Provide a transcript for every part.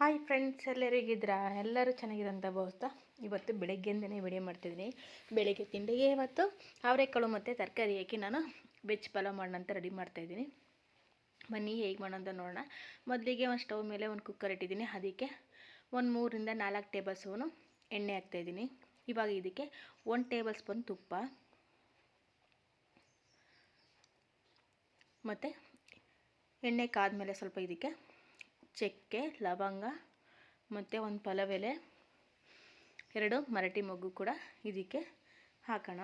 Hi friends ಎಲ್ಲರಿಗಿದ್ರಾ ಎಲ್ಲರೂ ಚೆನ್ನಾಗಿರಂತ ಭಾವಿಸ್ತಾ? ಇವತ್ತು ಬೆಳಗ್ಗೆಯಿಂದನೇ ವಿಡಿಯೋ ಮಾಡ್ತಿದ್ದೀನಿ. ಬೆಳಗ್ಗೆ ತಿಂಡಿಗೆ ಇವತ್ತು ಅವರೆಕಾಳು ಮತ್ತು ತರಕಾರಿ ಹಾಕಿ ನಾನು ವೆಜ್ ಪಲಾವ್ ಮಾಡೋಣ ಅಂತ ರೆಡಿ ಮಾಡ್ತಾಯಿದ್ದೀನಿ ಬನ್ನಿ ಹೇಗೆ ಮಾಡೋಣ ಅಂತ ನೋಡೋಣ. ಮೊದಲಿಗೆ ಒಂದು ಸ್ಟವ್ ಮೇಲೆ ಒಂದು ಕುಕ್ಕರ್ ಇಟ್ಟಿದ್ದೀನಿ. ಅದಕ್ಕೆ ಒಂದು ಮೂರಿಂದ ನಾಲ್ಕು ಟೇಬಲ್ ಸ್ಪೂನು ಎಣ್ಣೆ ಹಾಕ್ತಾಯಿದ್ದೀನಿ ಇವಾಗ ಇದಕ್ಕೆ ಒಂದು ಟೇಬಲ್ ಸ್ಪೂನ್ ತುಪ್ಪ ಮತ್ತು ಎಣ್ಣೆ ಕಾದ ಮೇಲೆ ಸ್ವಲ್ಪ ಇದಕ್ಕೆ ಚಕ್ಕೆ, ಲವಂಗ, ಮತ್ತು ಒಂದು ಪಲವೆಲೆ. ಎರಡು ಮರಟಿ ಮೊಗ್ಗು ಕೂಡ ಇದಕ್ಕೆ ಹಾಕೋಣ.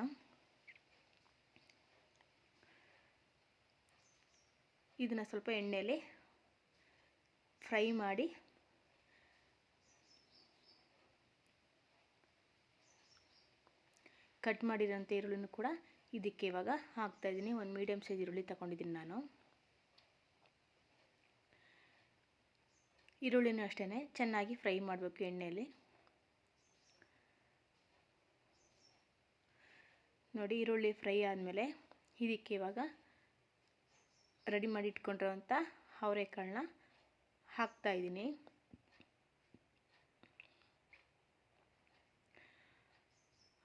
ಇದನ್ನು ಸ್ವಲ್ಪ ಎಣ್ಣೆಯಲ್ಲಿ ಫ್ರೈ ಮಾಡಿ ಕಟ್ ಮಾಡಿರೋಂಥ ಈರುಳ್ಳಿನೂ ಕೂಡ ಇದಕ್ಕೆ ಇವಾಗ ಹಾಕ್ತಾಯಿದ್ದೀನಿ ಒಂದು ಮೀಡಿಯಮ್ ಸೈಜ್ ಈರುಳ್ಳಿ ತಗೊಂಡಿದ್ದೀನಿ ನಾನು. ಈರುಳ್ಳಿನೂ ಅಷ್ಟೇ ಚೆನ್ನಾಗಿ ಫ್ರೈ ಮಾಡಬೇಕು ಎಣ್ಣೆಯಲ್ಲಿ ನೋಡಿ, ಈರುಳ್ಳಿ ಫ್ರೈ ಆದಮೇಲೆ ಇದಕ್ಕೆ ಇವಾಗ ರೆಡಿ ಮಾಡಿ ಇಟ್ಕೊಂಡಿರೋಂಥ ಅವರೆಕಾಳನ್ನ ಹಾಕ್ತಾಯಿದ್ದೀನಿ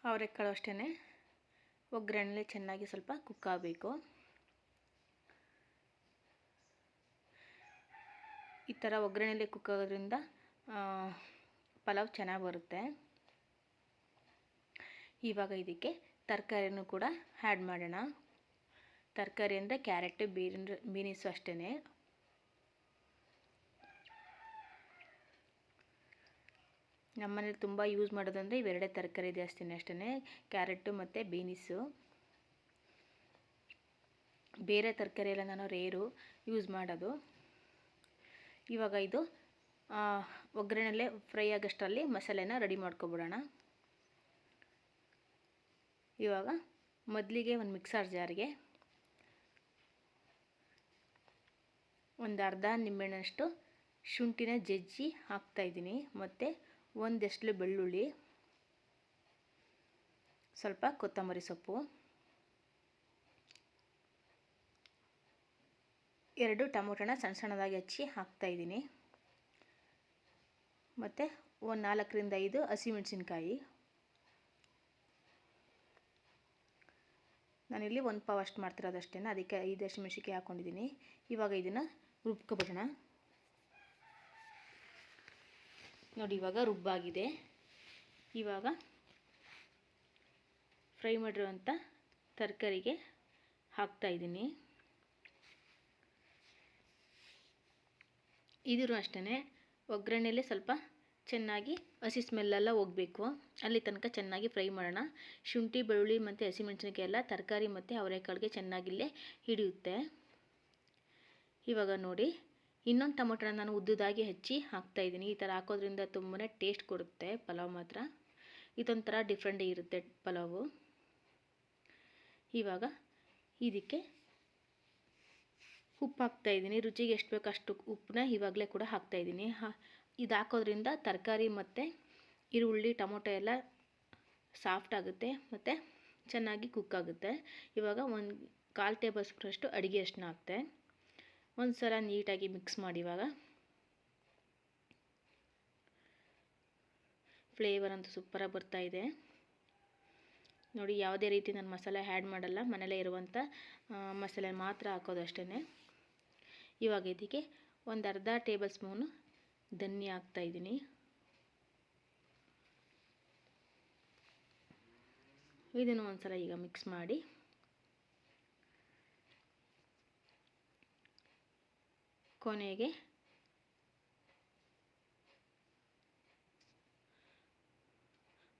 ಅವರೆಕಾಳು ಅಷ್ಟೇ ಒಗ್ಗರಣೆಲಿ ಚೆನ್ನಾಗಿ ಸ್ವಲ್ಪ ಕುಕ್ ಆಗಬೇಕು. ಈ ಥರ ಒಗ್ಗರಣೆಲೆ ಕುಕ್ಕೋದ್ರಿಂದ ಪಲಾವ್ ಚೆನ್ನಾಗಿ ಬರುತ್ತೆ. ಇವಾಗ ಇದಕ್ಕೆ ತರಕಾರಿನೂ ಕೂಡ ಆ್ಯಡ್ ಮಾಡೋಣ. ತರಕಾರಿ ಅಂದರೆ ಕ್ಯಾರೆಟ್ ಬೀನ್ ಬೀನಿಸು ಅಷ್ಟೇ ನಮ್ಮನೇಲಿ ತುಂಬ ಯೂಸ್ ಮಾಡೋದಂದರೆ ಇವೆರಡೇ ತರಕಾರಿ ಜಾಸ್ತಿನೇ ಅಷ್ಟೇ ಕ್ಯಾರೆಟು ಮತ್ತು ಬೀನಿಸು ಬೇರೆ ತರಕಾರಿ ಎಲ್ಲ ನಾನು ರೇರು ಯೂಸ್ ಮಾಡೋದು. ಇವಾಗ ಇದು ಒಗ್ಗರಣೆಲ್ಲೇ ಫ್ರೈ ಆಗೋಷ್ಟರಲ್ಲಿ ಮಸಾಲೆನ ರೆಡಿ ಮಾಡ್ಕೊಬಿಡೋಣ. ಇವಾಗ ಮೊದಲಿಗೆ ಒಂದು ಮಿಕ್ಸರ್ ಜಾರಿಗೆ ಒಂದು ಅರ್ಧ ನಿಂಬೆಹಣ್ಣಷ್ಟು ಶುಂಠಿನ ಜಜ್ಜಿ ಹಾಕ್ತಾಯಿದ್ದೀನಿ ಮತ್ತು ಒಂದೆಷ್ಟು ಬೆಳ್ಳುಳ್ಳಿ, ಸ್ವಲ್ಪ ಕೊತ್ತಂಬರಿ ಸೊಪ್ಪು. ಎರಡು ಟೊಮೊಟೊನ ಸಣ್ಣ ಸಣ್ಣದಾಗಿ ಹಚ್ಚಿ ಹಾಕ್ತಾಯಿದ್ದೀನಿ ಮತ್ತು ಒಂದು ನಾಲ್ಕರಿಂದ ಐದು ಹಸಿಮೆಣಸಿನ್ಕಾಯಿ. ನಾನಿಲ್ಲಿ ಒಂದು ಪಾವ್ ಅಷ್ಟು ಮಾಡ್ತಿರೋದಷ್ಟೇ ಅದಕ್ಕೆ ಐದು ಹಸಿಮೆಣ್ಸಿನ್ಕಾಯಿ ಹಾಕ್ಕೊಂಡಿದ್ದೀನಿ ಇವಾಗ ಇದನ್ನು ರುಬ್ಕೊಬಿಡೋಣ ನೋಡಿ, ಇವಾಗ ರುಬ್ಬಾಗಿದೆ. ಇವಾಗ ಫ್ರೈ ಮಾಡಿರುವಂಥ ತರಕಾರಿಗೆ ಹಾಕ್ತಾಯಿದ್ದೀನಿ ಇದ್ರೂ ಅಷ್ಟೇ ಒಗ್ಗರಣೆಲಿ ಸ್ವಲ್ಪ ಚೆನ್ನಾಗಿ ಹಸಿ ಸ್ಮೆಲ್ಲೆಲ್ಲ ಹೋಗಬೇಕು. ಅಲ್ಲಿ ತನಕ ಚೆನ್ನಾಗಿ ಫ್ರೈ ಮಾಡೋಣ. ಶುಂಠಿ, ಬೆಳ್ಳುಳ್ಳಿ ಮತ್ತು ಹಸಿಮೆಣಸಿನಕಾಯಿ ಎಲ್ಲ ತರಕಾರಿ ಮತ್ತು ಅವರೆಕಾಳಿಗೆ ಚೆನ್ನಾಗಿಲ್ಲೇ ಹಿಡಿಯುತ್ತೆ. ಇವಾಗ ನೋಡಿ. ಇನ್ನೊಂದು ಟೊಮೊಟೊನ ನಾನು ಉದ್ದುದಾಗಿ ಹೆಚ್ಚಿ ಹಾಕ್ತಾಯಿದ್ದೀನಿ ಈ ಥರ ಹಾಕೋದ್ರಿಂದ ತುಂಬಾ ಟೇಸ್ಟ್ ಕೊಡುತ್ತೆ ಪಲಾವ್ ಮಾತ್ರ. ಇದೊಂಥರ ಡಿಫ್ರೆಂಟ್ ಇರುತ್ತೆ ಪಲಾವು. ಇವಾಗ ಇದಕ್ಕೆ ಉಪ್ಪು ಹಾಕ್ತಾಯಿದ್ದೀನಿ ರುಚಿಗೆ ಎಷ್ಟು ಬೇಕು ಅಷ್ಟು ಉಪ್ಪನ್ನ ಇವಾಗಲೇ ಕೂಡ ಹಾಕ್ತಾಯಿದ್ದೀನಿ ಹಾ ಇದು ಹಾಕೋದ್ರಿಂದ ತರಕಾರಿ ಮತ್ತು ಈರುಳ್ಳಿ, ಟೊಮೊಟೊ ಎಲ್ಲ ಸಾಫ್ಟ್ ಆಗುತ್ತೆ ಮತ್ತು ಚೆನ್ನಾಗಿ ಕುಕ್ ಆಗುತ್ತೆ. ಇವಾಗ ಒಂದು ಕಾಲು ಟೇಬಲ್ ಸ್ಪೂನಷ್ಟು ಅಡುಗೆ ಅಷ್ಟನ್ನ ಹಾಕ್ತೆ. ಒಂದು ಸಲ ನೀಟಾಗಿ ಮಿಕ್ಸ್ ಮಾಡಿ ಇವಾಗ. ಫ್ಲೇವರ್ ಅಂತೂ ಸೂಪರಾಗಿ ಇದೆ. ನೋಡಿ, ಯಾವುದೇ ರೀತಿ ನಾನು ಮಸಾಲೆ ಆ್ಯಡ್ ಮಾಡಲ್ಲ. ಮನೇಲೇ ಇರುವಂಥ ಮಸಾಲೆ ಮಾತ್ರ ಹಾಕೋದು ಅಷ್ಟೇ ಇವಾಗ ಇದಕ್ಕೆ ಒಂದು ಅರ್ಧ ಟೇಬಲ್ ಸ್ಪೂನು ಧನ್ಯ ಹಾಕ್ತಾಯಿದ್ದೀನಿ ಇದನ್ನು ಒಂದು ಸಲ ಈಗ ಮಿಕ್ಸ್ ಮಾಡಿ. ಕೊನೆಗೆ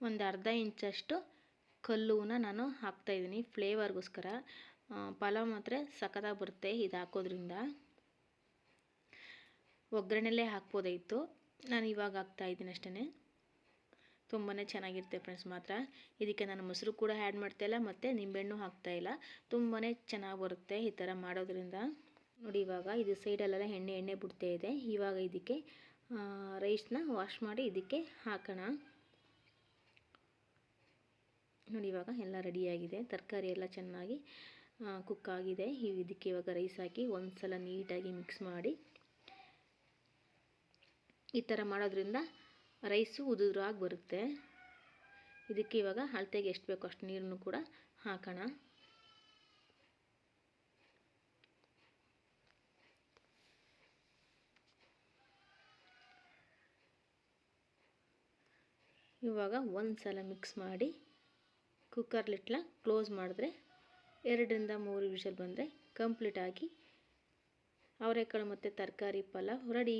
ಒಂದು ಅರ್ಧ ಇಂಚಷ್ಟು ಕಲ್ಲುವನ್ನ ನಾನು ಹಾಕ್ತಾಯಿದ್ದೀನಿ ಫ್ಲೇವರ್ಗೋಸ್ಕರ ಪಲಾವ್ ಮಾತ್ರ ಸಖತ್ತಾಗಿ ಬರುತ್ತೆ ಇದು ಹಾಕೋದ್ರಿಂದ. ಒಗ್ಗರಣೆಲ್ಲೇ ಹಾಕ್ಬೋದಾಯಿತು ನಾನು ಇವಾಗ ಹಾಕ್ತಾಯಿದ್ದೀನಿ ಅಷ್ಟೇ ತುಂಬಾ ಚೆನ್ನಾಗಿರುತ್ತೆ ಫ್ರೆಂಡ್ಸ್ ಮಾತ್ರ. ಇದಕ್ಕೆ ನಾನು ಮೊಸರು ಕೂಡ ಆ್ಯಡ್ ಮಾಡ್ತಾಯಿಲ್ಲ ಮತ್ತು ನಿಂಬೆಹಣ್ಣು ಹಾಕ್ತಾಯಿಲ್ಲ ತುಂಬಾ ಚೆನ್ನಾಗಿ ಬರುತ್ತೆ ಈ ಥರ ಮಾಡೋದ್ರಿಂದ. ನೋಡಿ ಇವಾಗ ಇದು ಸೈಡಲ್ಲೆಲ್ಲ ಎಣ್ಣೆ ಎಣ್ಣೆ ಬಿಡ್ತಾ ಇದೆ. ಇವಾಗ ಇದಕ್ಕೆ ರೈಸ್ನ ವಾಶ್ ಮಾಡಿ ಇದಕ್ಕೆ ಹಾಕೋಣ. ನೋಡಿ ಇವಾಗ ಎಲ್ಲ ರೆಡಿಯಾಗಿದೆ ತರಕಾರಿ ಎಲ್ಲ ಚೆನ್ನಾಗಿ ಕುಕ್ ಆಗಿದೆ. ಇದಕ್ಕೆ ಇವಾಗ ರೈಸ್ ಹಾಕಿ ಒಂದು ಸಲ ನೀಟಾಗಿ ಮಿಕ್ಸ್ ಮಾಡಿ. ಈ ಥರ ಮಾಡೋದ್ರಿಂದ ರೈಸು ಉದುರಾಗಿ ಬರುತ್ತೆ. ಇದಕ್ಕೆ ಇವಾಗ ಅಳತೆಗೆ ಎಷ್ಟು ಬೇಕೋ ಅಷ್ಟು ನೀರನ್ನು ಕೂಡ ಹಾಕೋಣ. ಇವಾಗ ಒಂದು ಸಲ ಮಿಕ್ಸ್ ಮಾಡಿ ಕುಕ್ಕರ್ ಲಿಟ್ಲ ಕ್ಲೋಸ್ ಮಾಡಿದ್ರೆ ಎರಡರಿಂದ ಮೂರು ವಿಷಲ್ ಬಂದರೆ ಕಂಪ್ಲೀಟಾಗಿ ಅವರೆಕಾಳು ಮತ್ತು ತರಕಾರಿ ಪಲಾವ್ ರೆಡಿ.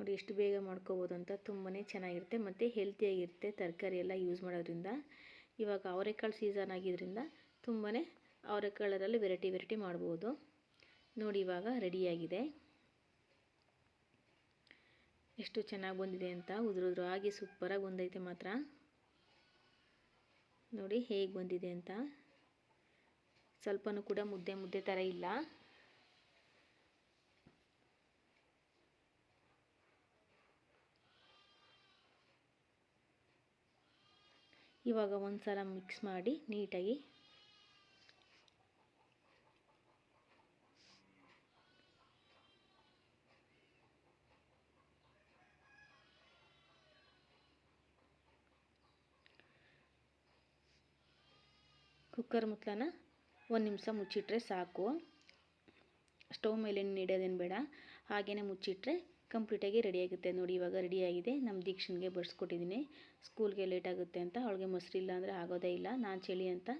ನೋಡಿ ಎಷ್ಟು ಬೇಗ ಮಾಡ್ಕೋಬೋದು ಅಂತ ತುಂಬಾ ಚೆನ್ನಾಗಿರುತ್ತೆ ಮತ್ತು ಹೆಲ್ತಿಯಾಗಿರುತ್ತೆ ತರಕಾರಿ ಎಲ್ಲ ಯೂಸ್ ಮಾಡೋದ್ರಿಂದ. ಇವಾಗ ಅವರೆಕಾಳು ಸೀಸನ್ ಆಗಿದ್ದರಿಂದ ತುಂಬಾ ಅವರೆಕಾಳರಲ್ಲಿ ವೆರೈಟಿ ವೆರೈಟಿ ಮಾಡ್ಬೋದು. ನೋಡಿ ಇವಾಗ ರೆಡಿಯಾಗಿದೆ ಎಷ್ಟು ಚೆನ್ನಾಗಿ ಬಂದಿದೆ ಅಂತ ಉದುರುದ್ರು ಆಗಿ ಸೂಪರಾಗಿ ಬಂದೈತೆ ಮಾತ್ರ. ನೋಡಿ ಹೇಗೆ ಬಂದಿದೆ ಅಂತ. ಸ್ವಲ್ಪನೂ ಕೂಡ ಮುದ್ದೆ ಮುದ್ದೆ ಥರ ಇಲ್ಲ. ಇವಾಗ ಒಂದು ಸಲ ಮಿಕ್ಸ್ ಮಾಡಿ ನೀಟಾಗಿ. ಕುಕ್ಕರ್ ಮುತ್ತಲನ ಒಂದು ನಿಮಿಷ ಮುಚ್ಚಿಟ್ರೆ ಸಾಕು. ಸ್ಟವ್ ಮೇಲೆ ಇಡೋದೇನು ಬೇಡ. ಹಾಗೆಯೇ ಮುಚ್ಚಿಟ್ರೆ ಕಂಪ್ಲೀಟಾಗಿ ರೆಡಿಯಾಗುತ್ತೆ ನೋಡಿ, ಇವಾಗ ರೆಡಿಯಾಗಿದೆ. ನಮ್ಮ ದೀಕ್ಷನ್ಗೆ ಬಡಿಸ್ಕೊಟ್ಟಿದ್ದೀನಿ. ಸ್ಕೂಲ್ಗೆ ಲೇಟ್ ಆಗುತ್ತೆ ಅಂತ, ಅವಳಿಗೆ ಇಲ್ಲ ಅಂದರೆ ಆಗೋದೇ ಇಲ್ಲ. ನಾನು ಚಳಿ ಅಂತ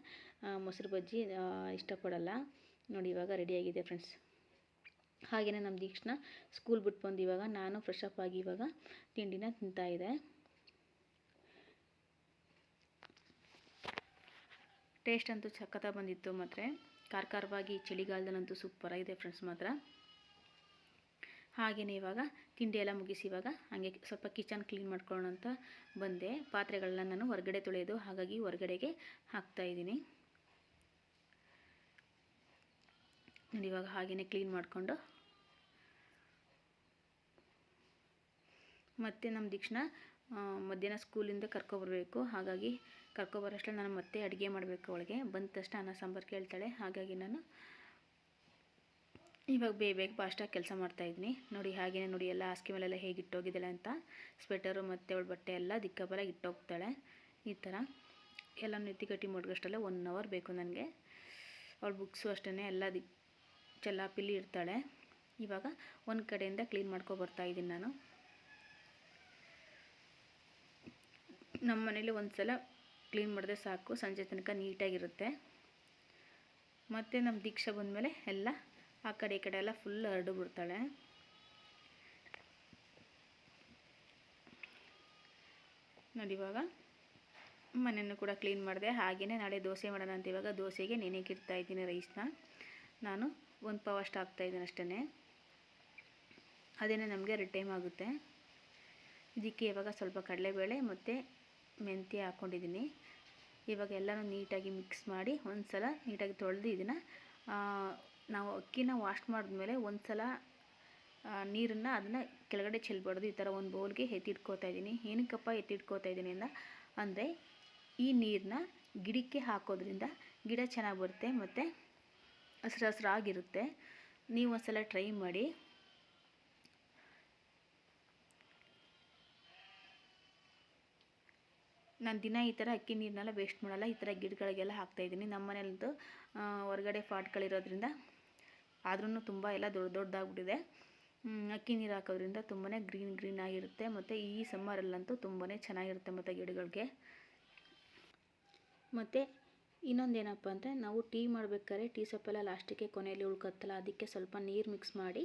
ಮೊಸರು ಬಜ್ಜಿ ಇಷ್ಟಪಡಲ್ಲ. ನೋಡಿ, ಇವಾಗ ರೆಡಿಯಾಗಿದೆ ಫ್ರೆಂಡ್ಸ್ ಹಾಗೆಯೇ ನಮ್ಮ ದೀಕ್ಷಣ ಸ್ಕೂಲ್ ಬಿಟ್ಟು ಬಂದು ಇವಾಗ ನಾನು ಫ್ರೆಶ್ ಅಪ್ ಆಗಿ ಇವಾಗ ತಿಂಡಿನ ತಿಂತಾಯಿದ್ದೆ ಟೇಸ್ಟ್ ಅಂತೂ ಸಖತ್ತಾಗಿ ಬಂದಿತ್ತು ಮಾತ್ರ. ಖಾರ ಖಾರವಾಗಿ ಚಳಿಗಾಲದಲ್ಲಂತೂ ಸೂಪರಾಗಿದೆ ಫ್ರೆಂಡ್ಸ್ ಮಾತ್ರ. ಹಾಗೆಯೇ ಇವಾಗ ತಿಂಡಿ ಎಲ್ಲ ಮುಗಿಸಿ ಇವಾಗ ಹಾಗೆ ಸ್ವಲ್ಪ ಕಿಚನ್ ಕ್ಲೀನ್ ಮಾಡ್ಕೊಳ್ಳೋಣ ಅಂತ ಬಂದೆ. ಪಾತ್ರೆಗಳನ್ನ ನಾನು ಹೊರಗಡೆ ತೊಳೆಯೋದು ಹಾಗಾಗಿ ಹೊರಗಡೆಗೆ ಹಾಕ್ತಾಯಿದ್ದೀನಿ ನೋಡಿ ಇವಾಗ ಹಾಗೆಯೇ ಕ್ಲೀನ್ ಮಾಡಿಕೊಂಡು ಮತ್ತೆ ನಮ್ಮ ದೀಕ್ಷಣ ಮಧ್ಯಾಹ್ನ ಸ್ಕೂಲಿಂದ ಕರ್ಕೊಬರಬೇಕು ಹಾಗಾಗಿ ಕರ್ಕೊಬರೋಷ್ಟರಲ್ಲಿ ನಾನು ಮತ್ತೆ ಅಡುಗೆ ಮಾಡಬೇಕು ಅವಳಿಗೆ. ಬಂದ ತಕ್ಷಣ ಅನ್ನ ಸಾಂಬಾರು ಕೇಳ್ತಾಳೆ. ಹಾಗಾಗಿ ನಾನು ಇವಾಗ ಬೇಗ ಬೇಗ ಫಾಸ್ಟಾಗಿ ಕೆಲಸ ಮಾಡ್ತಾಯಿದ್ದೀನಿ ನೋಡಿ ಹಾಗೆಯೇ ನೋಡಿ ಎಲ್ಲ ಹಾಸಿಗೆ ಮೇಲೆಲ್ಲ ಹೇಗೆ ಇಟ್ಟೋಗಿದ್ದಾಳೆ ಅಂತ. ಸ್ವೆಟರು ಮತ್ತು ಅವಳ ಬಟ್ಟೆ ಎಲ್ಲ ದಿಕ್ಕಬಲಾಗಿ ಇಟ್ಟೋಗ್ತಾಳೆ. ಈ ಥರ. ಎಲ್ಲ ನೆತ್ತಿಗಟ್ಟಿ ಮುಡ್ಗಷ್ಟಲ್ಲ ಒನ್ ಅವರ್ ಬೇಕು ನನಗೆ. ಅವಳು ಬುಕ್ಸು ಅಷ್ಟೇ ಎಲ್ಲ ದಿಕ್ ಚೆಲ್ಲಾಪಿಲ್ಲಿ ಇರ್ತಾಳೆ ಇವಾಗ ಒಂದು ಕಡೆಯಿಂದ ಕ್ಲೀನ್ ಮಾಡ್ಕೊ ಬರ್ತಾಯಿದ್ದೀನಿ ನಾನು. ನಮ್ಮ ಮನೇಲಿ ಒಂದು ಸಲ ಕ್ಲೀನ್ ಮಾಡಿದ್ರೆ ಸಾಕು. ಸಂಜೆ ತನಕ ನೀಟಾಗಿರುತ್ತೆ. ಮತ್ತು ನಮ್ಮ ದೀಕ್ಷೆ ಬಂದಮೇಲೆ ಎಲ್ಲ ಆ ಕಡೆ ಈ ಕಡೆ ಎಲ್ಲ ಫುಲ್ ಹರಡು ಬಿಡ್ತಾಳೆ. ನೋಡಿ ಇವಾಗ ಮನೆಯನ್ನು ಕೂಡ ಕ್ಲೀನ್ ಮಾಡಿದೆ. ಹಾಗೆಯೇ ನಾಳೆ ದೋಸೆ ಮಾಡೋಣ ಅಂತ ಇವಾಗ ದೋಸೆಗೆ ನೆನೆಗೆ ಇದ್ದೀನಿ ರೈಸ್ನ ನಾನು ಒಂದು ಪವ ಅಷ್ಟು ಹಾಕ್ತಾಯಿದ್ದೀನಿ ಅಷ್ಟೇ ಅದೇನೇ ನಮಗೆ ಎರಡು ಟೈಮ್ ಆಗುತ್ತೆ. ಇದಕ್ಕೆ ಇವಾಗ ಸ್ವಲ್ಪ ಕಡಲೆಬೇಳೆ ಮತ್ತು ಮೆಂತ್ಯ ಹಾಕ್ಕೊಂಡಿದ್ದೀನಿ ಇವಾಗ ಎಲ್ಲನೂ ನೀಟಾಗಿ ಮಿಕ್ಸ್ ಮಾಡಿ ಒಂದು ಸಲ ನೀಟಾಗಿ ತೊಳೆದು ಇದನ್ನು ನಾವು ಅಕ್ಕಿನ ವಾಶ್ ಮಾಡಿದ್ಮೇಲೆ ಒಂದು ಸಲ ನೀರನ್ನು ಅದನ್ನು ಕೆಳಗಡೆ ಚೆಲ್ಬಾರ್ದು. ಈ ಥರ ಒಂದು ಬೌಲ್ಗೆ ಎತ್ತಿಟ್ಕೋತಾ ಇದ್ದೀನಿ. ಏನಕ್ಕಪ್ಪ ಎತ್ತಿಟ್ಕೋತಾ ಇದ್ದೀನಿ ಅಂದ, ಅಂದರೆ ಈ ನೀರನ್ನ ಗಿಡಕ್ಕೆ ಹಾಕೋದ್ರಿಂದ ಗಿಡ ಚೆನ್ನಾಗಿ ಬರುತ್ತೆ ಮತ್ತು ಹಸ್ರ ಹಸ್ರಾಗಿರುತ್ತೆ ನೀವು ಒಂದು ಸಲ ಟ್ರೈ ಮಾಡಿ. ನಾನು ದಿನ ಈ ಥರ ಅಕ್ಕಿ ನೀರನ್ನೆಲ್ಲ ವೇಸ್ಟ್ ಮಾಡಲ್ಲ. ಈ ಥರ ಗಿಡಗಳಿಗೆಲ್ಲ ಹಾಕ್ತಾಯಿದ್ದೀನಿ ನಮ್ಮ ಮನೇಲಂತೂ ಹೊರಗಡೆ ಪಾಟ್ಗಳಿರೋದ್ರಿಂದ ಆದ್ರೂ ತುಂಬ ಎಲ್ಲ ದೊಡ್ಡ ದೊಡ್ಡದಾಗ್ಬಿಟ್ಟಿದೆ. ಅಕ್ಕಿ ನೀರು ಹಾಕೋದ್ರಿಂದ ತುಂಬಾ ಗ್ರೀನ್ ಗ್ರೀನ್ ಆಗಿರುತ್ತೆ ಮತ್ತು ಈ ಸಮ್ಮರಲ್ಲಂತೂ ತುಂಬಾ ಚೆನ್ನಾಗಿರುತ್ತೆ ಮತ್ತು ಗಿಡಗಳಿಗೆ. ಮತ್ತು ಇನ್ನೊಂದೇನಪ್ಪ ಅಂದರೆ ನಾವು ಟೀ ಮಾಡಬೇಕಾದ್ರೆ ಟೀ ಸೊಪ್ಪೆಲ್ಲ ಲಾಸ್ಟಿಗೆ ಕೊನೆಯಲ್ಲಿ ಉಳ್ಕತ್ತಲ್ಲ, ಅದಕ್ಕೆ ಸ್ವಲ್ಪ ನೀರು ಮಿಕ್ಸ್ ಮಾಡಿ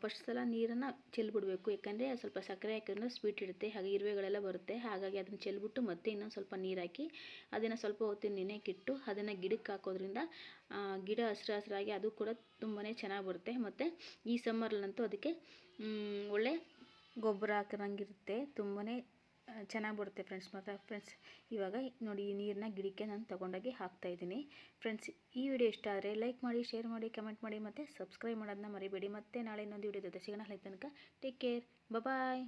ಫಸ್ಟ್ ಸಲ ನೀರನ್ನು ಚೆಲ್ಬಿಡಬೇಕು. ಯಾಕಂದರೆ ಸ್ವಲ್ಪ ಸಕ್ಕರೆ ಹಾಕಿದ್ರೆ ಸ್ವೀಟ್ ಇಡುತ್ತೆ ಹಾಗೆ ಇರುವೆಗಳೆಲ್ಲ ಬರುತ್ತೆ. ಹಾಗಾಗಿ ಅದನ್ನು ಚೆಲ್ಬಿಟ್ಟು ಮತ್ತೆ ಇನ್ನೊಂದು ಸ್ವಲ್ಪ ನೀರು ಹಾಕಿ, ಅದನ್ನು ಸ್ವಲ್ಪ ಹೊತ್ತು ನೆನೆಕ್ಕಿಟ್ಟು ಅದನ್ನು ಗಿಡಕ್ಕೆ ಹಾಕೋದ್ರಿಂದ ಗಿಡ ಹಸಿರು ಹಸಿರಾಗಿ ಅದು ಕೂಡ ತುಂಬಾ ಚೆನ್ನಾಗಿ ಬರುತ್ತೆ. ಮತ್ತು ಈ ಸಮ್ಮರ್ಲಂತೂ ಅದಕ್ಕೆ ಒಳ್ಳೆ ಗೊಬ್ಬರ ಹಾಕಿದಂಗಿರುತ್ತೆ ತುಂಬಾ ಚೆನ್ನಾಗಿ ಬರುತ್ತೆ ಫ್ರೆಂಡ್ಸ್ ಮಾತ್ರ ಫ್ರೆಂಡ್ಸ್ ಇವಾಗ ನೋಡಿ ಈ ನೀರನ್ನ ಗಿಡಕ್ಕೆ ನಾನು ತೊಗೊಂಡೋಗಿ ಹಾಕ್ತಾಯಿದ್ದೀನಿ ಫ್ರೆಂಡ್ಸ್ ಈ ವಿಡಿಯೋ ಇಷ್ಟ ಆದರೆ ಲೈಕ್ ಮಾಡಿ ಶೇರ್ ಮಾಡಿ ಕಮೆಂಟ್ ಮಾಡಿ ಮತ್ತು ಸಬ್ಸ್ಕ್ರೈಬ್ ಮಾಡೋದನ್ನ ಮರಿಬೇಡಿ. ಮತ್ತೆ ನಾಳೆ ಇನ್ನೊಂದು ವಿಡಿಯೋ ಜೊತೆ ಸಿಗೋಣ. ಅಲ್ಲಿ ತನಕ ಟೇಕ್ ಕೇರ್ ಬಾಯ್